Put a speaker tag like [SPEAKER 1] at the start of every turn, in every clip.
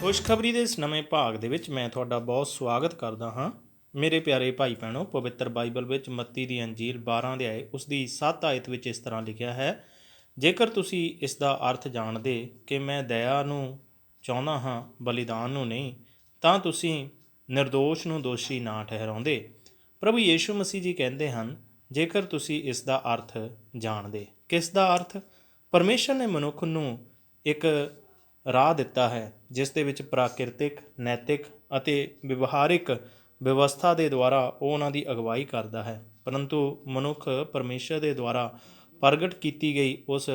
[SPEAKER 1] ਖੁਸ਼ਖਬਰੀ ਦੇ ਇਸ ਨਵੇਂ ਭਾਗ ਦੇ ਵਿੱਚ ਮੈਂ ਤੁਹਾਡਾ ਬਹੁਤ ਸਵਾਗਤ ਕਰਦਾ ਹਾਂ। ਮੇਰੇ ਪਿਆਰੇ ਭਾਈ ਭੈਣੋ, ਪਵਿੱਤਰ ਬਾਈਬਲ ਵਿੱਚ ਮੱਤੀ ਦੀ ਅੰਜੀਲ 12 ਦੇ ਆਏ ਉਸ ਦੀ 7 ਆਇਤ ਵਿੱਚ ਇਸ ਤਰ੍ਹਾਂ ਲਿਖਿਆ ਹੈ, ਜੇਕਰ ਤੁਸੀਂ ਇਸ ਦਾ ਅਰਥ ਜਾਣਦੇ ਕਿ ਮੈਂ ਦਇਆ ਨੂੰ ਚਾਹੁੰਦਾ ਹਾਂ, ਬਲੀਦਾਨ ਨੂੰ ਨਹੀਂ, ਤਾਂ ਤੁਸੀਂ ਨਿਰਦੋਸ਼ ਨੂੰ ਦੋਸ਼ੀ ਨਾ ਠਹਿਰਾਉਂਦੇ। ਪ੍ਰਭੂ ਯੀਸ਼ੂ ਮਸੀਹ ਜੀ ਕਹਿੰਦੇ ਹਨ, ਜੇਕਰ ਤੁਸੀਂ ਇਸ ਦਾ ਅਰਥ ਜਾਣਦੇ। ਕਿਸ ਦਾ ਅਰਥ? ਪਰਮੇਸ਼ਰ ਨੇ ਮਨੁੱਖ ਨੂੰ ਇੱਕ ਰਾਹ ਦਿੱਤਾ ਹੈ, ਜਿਸ ਦੇ ਵਿੱਚ ਪ੍ਰਾਕਿਰਤਿਕ, ਨੈਤਿਕ ਅਤੇ ਵਿਵਹਾਰਿਕ ਵਿਵਸਥਾ ਦੇ ਦੁਆਰਾ ਉਹ ਉਹਨਾਂ ਦੀ ਅਗਵਾਈ ਕਰਦਾ ਹੈ। ਪਰੰਤੂ ਮਨੁੱਖ ਪਰਮੇਸ਼ਰ ਦੇ ਦੁਆਰਾ ਪ੍ਰਗਟ ਕੀਤੀ ਗਈ ਉਸ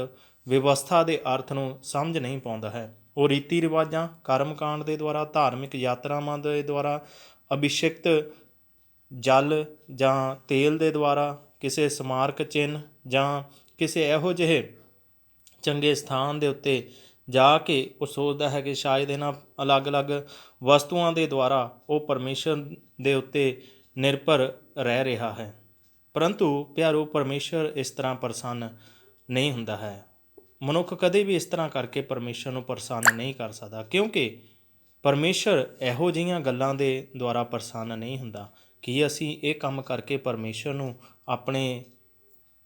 [SPEAKER 1] ਵਿਵਸਥਾ ਦੇ ਅਰਥ ਨੂੰ ਸਮਝ ਨਹੀਂ ਪਾਉਂਦਾ ਹੈ। ਉਹ ਰੀਤੀ ਰਿਵਾਜਾਂ ਕਰਮਕਾਂਡ ਦੇ ਦੁਆਰਾ, ਧਾਰਮਿਕ ਯਾਤਰਾਵਾਂ ਦੇ ਦੁਆਰਾ ਅਭਿਸ਼ਿਕਤ ਜਲ ਜਾਂ ਤੇਲ ਦੇ ਦੁਆਰਾ ਕਿਸੇ ਸਮਾਰਕ ਚਿੰਨ੍ਹ ਜਾਂ ਕਿਸੇ ਇਹੋ ਜਿਹੇ ਚੰਗੇ ਸਥਾਨ ਦੇ ਉੱਤੇ ਜਾ ਕੇ ਉਹ ਸੋਚਦਾ ਹੈ ਕਿ ਸ਼ਾਇਦ ਇਹਨਾਂ ਅਲੱਗ-ਅਲੱਗ ਵਸਤੂਆਂ ਦੇ ਦੁਆਰਾ ਉਹ ਪਰਮੇਸ਼ਰ ਦੇ ਉੱਤੇ ਨਿਰਭਰ ਰਹਿ ਰਿਹਾ ਹੈ। ਪਰੰਤੂ ਪਿਆਰੋ, ਪਰਮੇਸ਼ਰ ਇਸ ਤਰ੍ਹਾਂ ਪ੍ਰਸੰਨ ਨਹੀਂ ਹੁੰਦਾ ਹੈ। ਮਨੁੱਖ ਕਦੇ ਵੀ ਇਸ ਤਰ੍ਹਾਂ ਕਰਕੇ ਪਰਮੇਸ਼ਰ ਨੂੰ ਪ੍ਰਸੰਨ ਨਹੀਂ ਕਰ ਸਕਦਾ ਕਿਉਂਕਿ ਪਰਮੇਸ਼ਰ ਇਹੋ ਜਿਹੀਆਂ ਗੱਲਾਂ ਦੇ ਦੁਆਰਾ ਪ੍ਰਸੰਨ ਨਹੀਂ ਹੁੰਦਾ। ਕੀ ਅਸੀਂ ਇਹ ਕੰਮ ਕਰਕੇ ਪਰਮੇਸ਼ਰ ਨੂੰ ਆਪਣੇ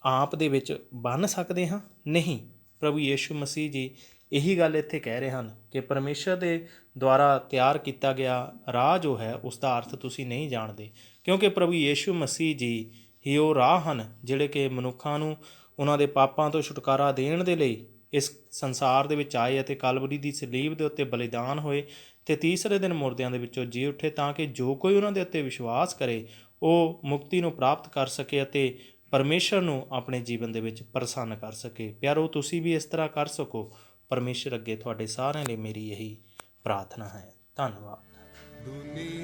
[SPEAKER 1] ਆਪ ਦੇ ਵਿੱਚ ਬੰਨ ਸਕਦੇ ਹਾਂ? ਨਹੀਂ। ਪ੍ਰਭੂ ਯੀਸ਼ੂ ਮਸੀਹ ਜੀ ਇਹੀ ਗੱਲ ਇੱਥੇ ਕਹਿ ਰਹੇ ਹਨ ਕਿ ਪਰਮੇਸ਼ਰ ਦੇ ਦੁਆਰਾ ਤਿਆਰ ਕੀਤਾ ਗਿਆ ਰਾਹ ਜੋ ਹੈ, ਉਸ ਦਾ ਅਰਥ ਤੁਸੀਂ ਨਹੀਂ ਜਾਣਦੇ। ਕਿਉਂਕਿ ਪ੍ਰਭੂ ਯੀਸ਼ੂ ਮਸੀਹ ਜੀ ਹੀ ਉਹ ਰਾਹ ਹਨ ਜਿਹੜੇ ਕਿ ਮਨੁੱਖਾਂ ਨੂੰ ਉਹਨਾਂ ਦੇ ਪਾਪਾਂ ਤੋਂ ਛੁਟਕਾਰਾ ਦੇਣ ਦੇ ਲਈ ਇਸ ਸੰਸਾਰ ਦੇ ਵਿੱਚ ਆਏ ਅਤੇ ਕਲਵਰੀ ਦੀ ਸਲੀਬ ਦੇ ਉੱਤੇ ਬਲੀਦਾਨ ਹੋਏ ਤੇ ਤੀਸਰੇ ਦਿਨ ਮੁਰਦਿਆਂ ਦੇ ਵਿੱਚੋਂ ਜੀ ਉੱਠੇ ਤਾਂ ਕਿ ਜੋ ਕੋਈ ਉਹਨਾਂ ਦੇ ਉੱਤੇ ਵਿਸ਼ਵਾਸ ਕਰੇ, ਉਹ ਮੁਕਤੀ ਨੂੰ ਪ੍ਰਾਪਤ ਕਰ ਸਕੇ ਅਤੇ ਪਰਮੇਸ਼ਰ ਨੂੰ ਆਪਣੇ ਜੀਵਨ ਦੇ ਵਿੱਚ ਪ੍ਰਸੰਨ ਕਰ ਸਕੇ। ਪਿਆਰੋ, ਤੁਸੀਂ ਵੀ ਇਸ ਤਰ੍ਹਾਂ ਕਰ ਸਕੋ। ਪਰਮੇਸ਼ਰ ਅੱਗੇ ਤੁਹਾਡੇ ਸਾਰਿਆਂ ਲਈ ਮੇਰੀ ਇਹੀ ਪ੍ਰਾਰਥਨਾ ਹੈ। ਧੰਨਵਾਦ।
[SPEAKER 2] ਦੁਨੀਆ